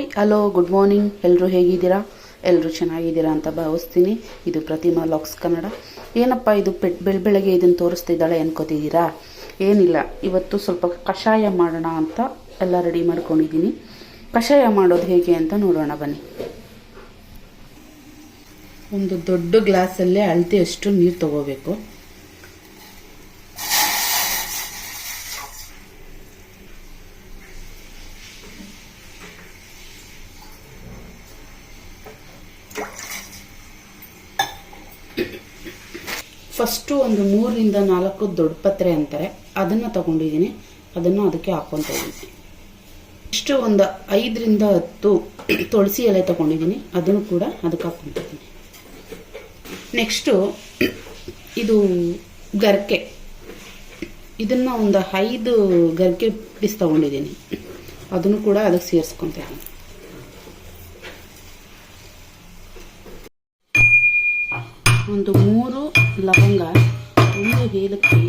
Hi hello good morning ಎಲ್ಲರೂ ಹೇಗಿದ್ದೀರಾ? ಎಲ್ಲರೂ ಚೆನ್ನಾಗಿದ್ದೀರಾ ಅಂತ ಭಾವಿಸ್ತೀನಿ. ಇದು ಪ್ರತಿಮಾ ಲಾಕ್ಸ್ ಕನ್ನಡ. ಏನಪ್ಪ ಇದು ಪೆಟ್ ಬೆಳ, ಬೆಳಗ್ಗೆ ಇದನ್ನು ತೋರಿಸ್ತಿದ್ದಾಳೆ ಅನ್ಕೋತಿದ್ದೀರಾ? ಏನಿಲ್ಲ, ಇವತ್ತು ಸ್ವಲ್ಪ ಕಷಾಯ ಮಾಡೋಣ ಅಂತ ಎಲ್ಲ ರೆಡಿ ಮಾಡ್ಕೊಂಡಿದ್ದೀನಿ. ಕಷಾಯ ಮಾಡೋದು ಹೇಗೆ ಅಂತ ನೋಡೋಣ, ಬನ್ನಿ. ಒಂದು ದೊಡ್ಡ ಗ್ಲಾಸಲ್ಲೇ ಅಳತೆಯಷ್ಟು ನೀರು ತಗೋಬೇಕು. ಫಸ್ಟು ಒಂದು ಮೂರರಿಂದ ನಾಲ್ಕು ದೊಡ್ಡ ಪತ್ರೆ ಅಂತಾರೆ. ಅದನ್ನು ತಗೊಂಡಿದ್ದೀನಿ. ಅದನ್ನು ಅದಕ್ಕೆ ಹಾಕ್ಕೊತಾ ಇದ್ದೀನಿ ಇಷ್ಟು ಒಂದು ಐದರಿಂದ ಹತ್ತು ತುಳಸಿ ಎಲೆ ತಗೊಂಡಿದ್ದೀನಿ. ಅದನ್ನು ಕೂಡ ಅದಕ್ಕೆ ಹಾಕ್ಕೊತಾ ನೆಕ್ಸ್ಟು ಇದು ಗರ್ಕೆ. ಇದನ್ನು ಒಂದು ಐದು ಗರ್ಕೆ ಪೀಸ್ ತಗೊಂಡಿದ್ದೀನಿ. ಅದನ್ನು ಕೂಡ ಅದಕ್ಕೆ ಸೇರಿಸ್ಕೊತಾ ಒಂದು ಮೂರು ಲವಂಗ, ಒಂದು ಏಲಕ್ಕಿ,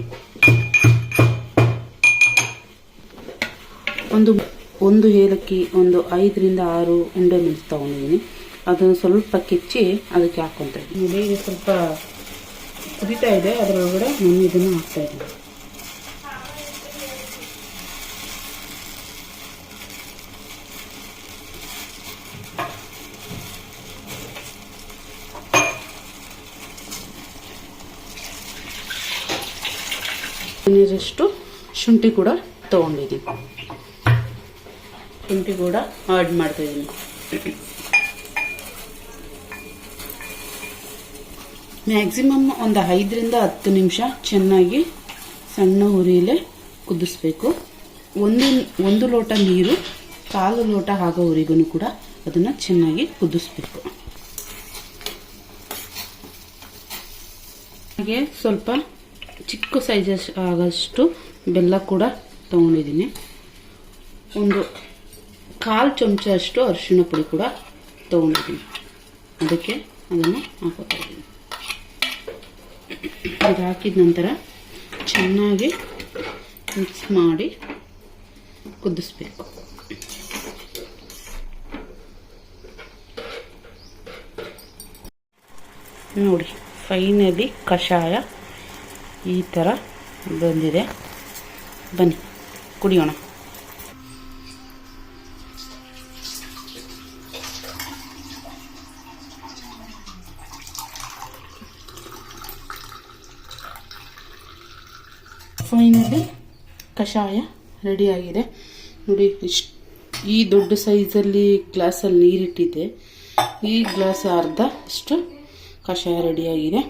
ಒಂದು ಒಂದು ಏಲಕ್ಕಿ, ಒಂದು ಐದರಿಂದ ಆರು ಉಂಡೆ ಮೆಣಸು ತೊಗೊಂಡಿದ್ದೀನಿ. ಅದನ್ನು ಸ್ವಲ್ಪ ಕಿಚ್ಚಿ ಅದಕ್ಕೆ ಹಾಕ್ಕೊತಾ ಇದ್ದೀನಿ. ಸ್ವಲ್ಪ ಕುದಿತಾ ಇದೆ, ಅದರೊಳಗಡೆ ನಾನು ಇದನ್ನು ಹಾಕ್ತಾ ಇದ್ದೀನಿ. ನೀರಷ್ಟು ಶುಂಠಿ ಕೂಡ ತೊಗೊಂಡಿದ್ದೀನಿ ಶುಂಠಿ ಕೂಡ ಆಡ್ ಮಾಡ್ತಾ ಇದ್ದೀನಿ ಮ್ಯಾಕ್ಸಿಮಮ್ ಒಂದು ಐದರಿಂದ ಹತ್ತು ನಿಮಿಷ ಚೆನ್ನಾಗಿ ಸಣ್ಣ ಉರಿಯಲ್ಲೇ ಕುದಿಸ್ಬೇಕು. ಒಂದು ಒಂದು ಲೋಟ ನೀರು, ಕಾಲು ಲೋಟ ಆಗೋವರೆಗೂ ಕೂಡ ಅದನ್ನು ಚೆನ್ನಾಗಿ ಕುದಿಸ್ಬೇಕು. ಹಾಗೆ ಸ್ವಲ್ಪ ಚಿಕ್ಕ ಸೈಜಸ್ ಆಗಷ್ಟು ಬೆಲ್ಲ ಕೂಡ ತೊಗೊಂಡಿದ್ದೀನಿ. ಒಂದು ಕಾಲು ಚಮಚ ಅಷ್ಟು ಅರಿಶಿಣ ಪುಡಿ ಕೂಡ ತೊಗೊಂಡಿದ್ದೀನಿ. ಅದಕ್ಕೆ ಅದನ್ನು ಹಾಕೋತಾ ಇದ್ದೀನಿ. ಇದು ಹಾಕಿದ ನಂತರ ಚೆನ್ನಾಗಿ ಮಿಕ್ಸ್ ಮಾಡಿ ಕುದಿಸ್ಬೇಕು. ನೋಡಿ ಫೈನಲಿ ಕಷಾಯ ಈ ಥರ ಬಂದಿದೆ. ಬನ್ನಿ, ಕುಡಿಯೋಣ. ಫೈನಲಿ ಕಷಾಯ ರೆಡಿಯಾಗಿದೆ ನೋಡಿ, ಇಷ್ಟು ಈ ದೊಡ್ಡ ಸೈಜಲ್ಲಿ ಗ್ಲಾಸಲ್ಲಿ ನೀರಿಟ್ಟಿದ್ದೆ ಈ ಗ್ಲಾಸ್ ಅರ್ಧ ಇಷ್ಟು ಕಷಾಯ ರೆಡಿಯಾಗಿದೆ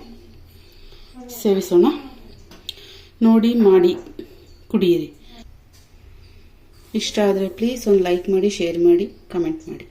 ಸೇವಿಸೋಣ. ನೋಡಿ ಮಾಡಿ ಕುಡಿಯಿರಿ. ಇಷ್ಟ ಆದರೆ ಪ್ಲೀಸ್ ಒಂದು ಲೈಕ್ ಮಾಡಿ ಶೇರ್ ಮಾಡಿ ಕಮೆಂಟ್ ಮಾಡಿ.